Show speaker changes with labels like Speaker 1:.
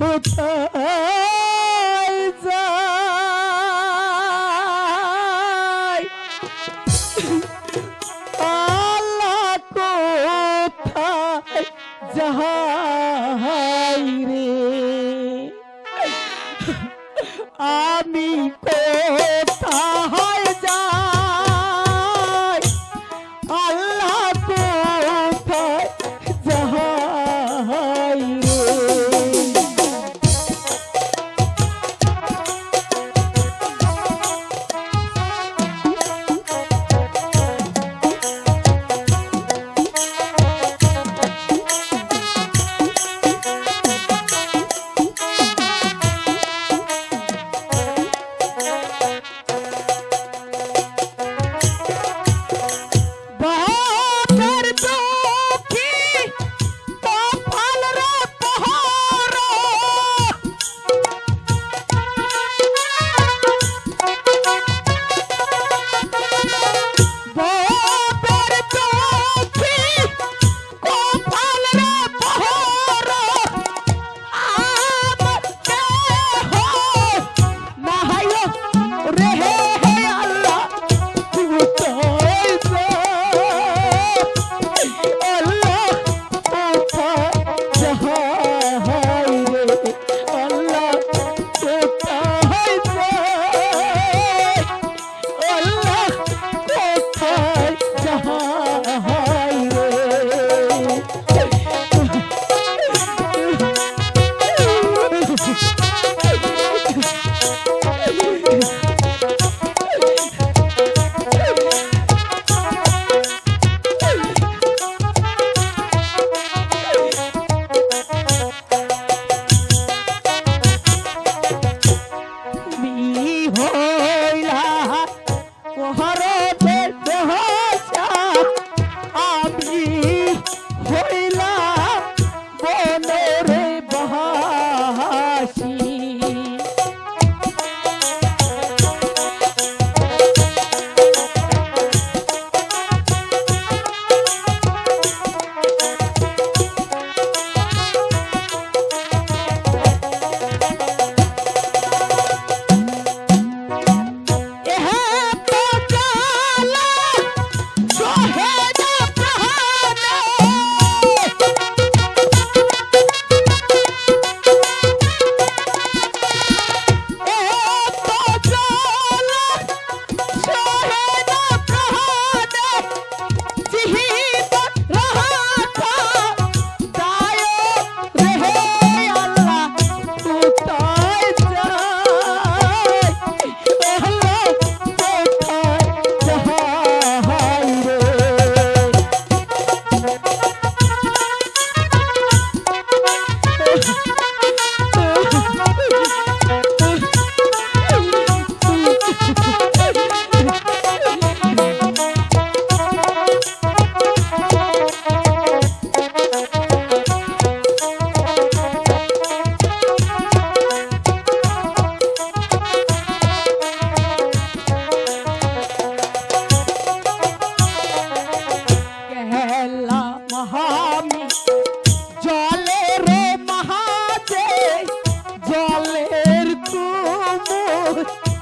Speaker 1: কোথায় যাই আল্লাহ কোথায় রে? আমি
Speaker 2: Okay.